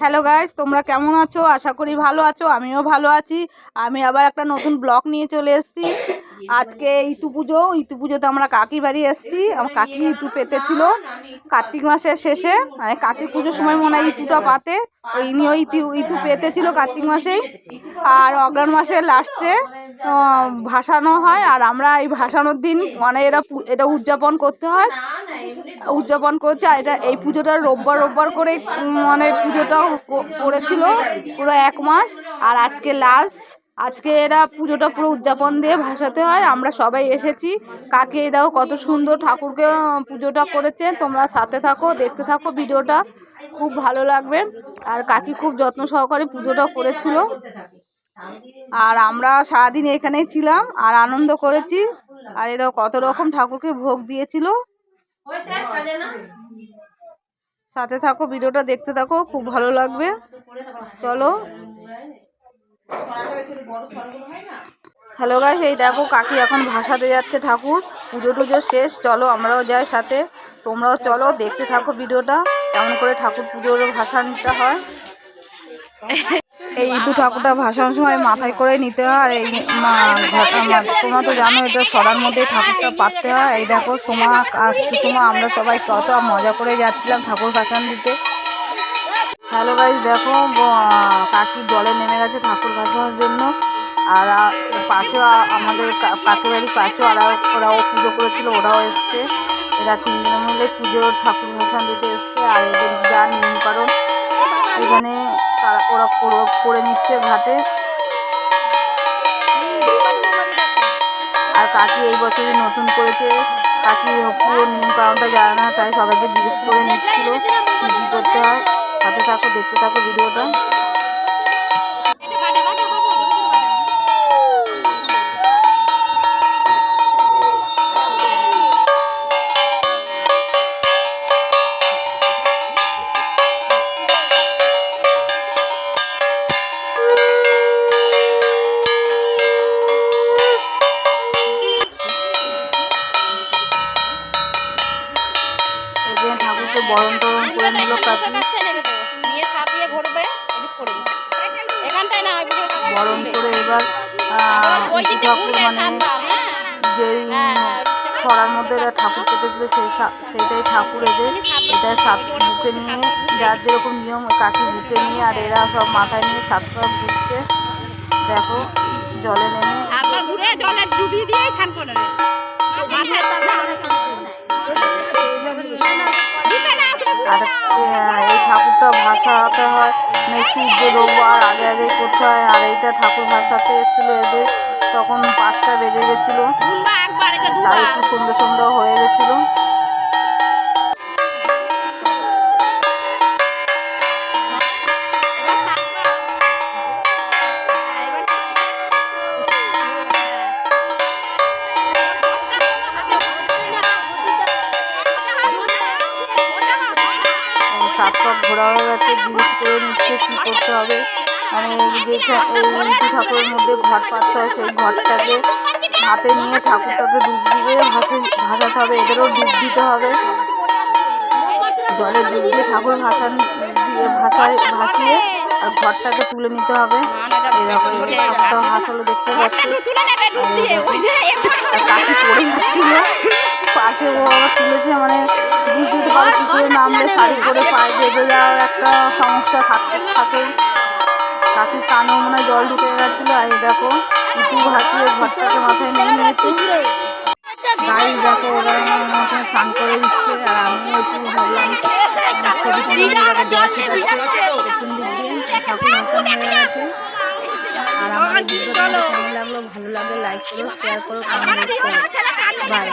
Hello guys তোমরা কেমন আছো? আশা করি ভালো আছো, আমিও ভালো আছি। আমি আবার একটা নতুন ব্লগ নিয়ে চলে এসেছি। আজকে ইতু পুজো, ইতু পুজোতে আমরা কাকি বাড়ি এসেছি। আমার কাকি ইতু পেতেছিল কার্তিক মাসের শেষে। মানে কার্তিক পুজোর সময় মনে হয় ইতুটা পাতে। ওই ইনিও ইতু ইতু পেতেছিল কার্তিক মাসেই। আর অগ্রাণ মাসের লাস্টে ভাসানো হয় আর আমরা এই ভাসানোর দিন মানে এরা এটা উদযাপন করতে হয়। উদযাপন করছে আর এটা, এই পুজোটা রোববার রোববার করে মানে পুজোটা করেছিল পুরো এক মাস। আর আজকে লাস্ট আজকে এরা পুজোটা পুরো উদযাপন দিয়ে ভাসাতে হয়। আমরা সবাই এসেছি। কাকে দাও কত সুন্দর ঠাকুরকে পুজোটা করেছে। তোমরা সাথে থাকো, দেখতে থাকো ভিডিওটা। খুব ভালো লাগবে। আর কাকি খুব যত্ন সহকারে পুজোটা করেছিল। আর আমরা সারাদিন এখানেই ছিলাম আর আনন্দ করেছি। আর এ দাও কত রকম ঠাকুরকে ভোগ দিয়েছিল। সাথে থাকো, ভিডিওটা দেখতে থাকো, খুব ভালো লাগবে। চলো। হ্যালো গাইস এই দেখো কাকি এখন ভাসাতে যাচ্ছে ঠাকুর। পুজো টুজো শেষ। চলো আমরাও যাই সাথে। তোমরাও চলো, দেখতে থাকো ভিডিওটা। কেমন করে ঠাকুর পুজোর ভাসানটা হয়। এই ইদু ঠাকুরটা ভাসানোর সময় মাথায় করে নিতে হয় আর এই তোমরা তো জানো এটা সরার মধ্যে ঠাকুরটা পাততে হয়। এই দেখো সোমা আর সুষমা, আমরা সবাই কত মজা করে যাচ্ছিলাম ঠাকুর ভাসান দিতে। হ্যালো গাইজ দেখো কাকি জলে নেমে গেছে ঠাকুর ভাসানোর জন্য। আর পাশেও আমাদের কা- কাকের বাড়ির পাশেও ওরা ওরাও পুজো করেছিল, ওরাও এসছে। এরা তিনজনে মিলে পুজোর ঠাকুর ভাসান দিতে এসছে, আর এদের যা নিয়ম কারণ এখানে তারা ওরা করে- নিচ্ছে ঘাটে। আর কাকি এই বছরই নতুন করেছে। কাকি পুরো নিয়ম কারণটা জানে না, তাই সবাইকে জিজ্ঞেস করে নিচ্ছিল কী করতে হয়। সাথে থাকো, দেখতে থাকো ভিডিওটা। বরণ টরণ করে নিল বরণ করে এবার যেই ছড়ার মধ্যে ঠাকুর কেটেছিল সেই সেইটাই ঠাকুর এদের এটা সাত বুকে নিয়ে যার যেরকম নিয়ম কাকি বুকে নিয়ে আর এরা সব মাথায় নিয়ে সাতটা ঘুরছে দেখো জলে নেমে ঘুরে জলে ডুবিয়ে দিয়ে ছান করে আর এই ঠাকুরটা ভাসাতে হয়। মেসির যে রোববার আগে আগে করতে হয় আর এইটা ঠাকুর ভাসাতে এসেছিল এদের। তখন পাঁচটা বেজে গেছিল। তাই একটু সন্ধ্যে সন্ধ্যা হয়ে গেছিল। পাক ঘোরা হয়ে গেছে, জিজ্ঞেস করে নিচ্ছে কী করতে হবে। মানে যে এই ঠাকুরের মধ্যে ঘট পাততে হয়, সেই ঘরটাকে হাতে নিয়ে ঠাকুরটাকে ডুব দিয়ে ভাসে ভাসাতে হবে, এদেরও ডুব দিতে হবে। জলে ডুব দিয়ে ঠাকুর ভাসান দিয়ে ভাসায় ভাসিয়ে আর ঘরটাকে তুলে নিতে হবে। এরকম ঠাকুরটা দেখতে পাচ্ছি। পাশে ও আবার তুলেছে মানে শাড়ি করে পায়ে বেঁধে যাওয়ার একটা সমস্যা থাকতে থাকে কাকির কানেও মনে হয় জল ঢুকে গেছিল আর দেখো ইটু ভাসিয়ে ঘরটাকে মাথায় নিয়ে নিয়েছে গাড়ি দেখো ওরা আমাকে স্নান করে দিচ্ছে আর আমিও একটু ভাবলাম আহ, ছবি তুলে নিয়ে তাকে জল ছিটাচ্ছে পেছন দিক দিয়ে ঠাকুর ভাসান হয়ে গেছে আর আমার ভিডিওটা কেমন লাগল ভালো লাগলে লাইক করো শেয়ার করো কমেন্ট করো বাই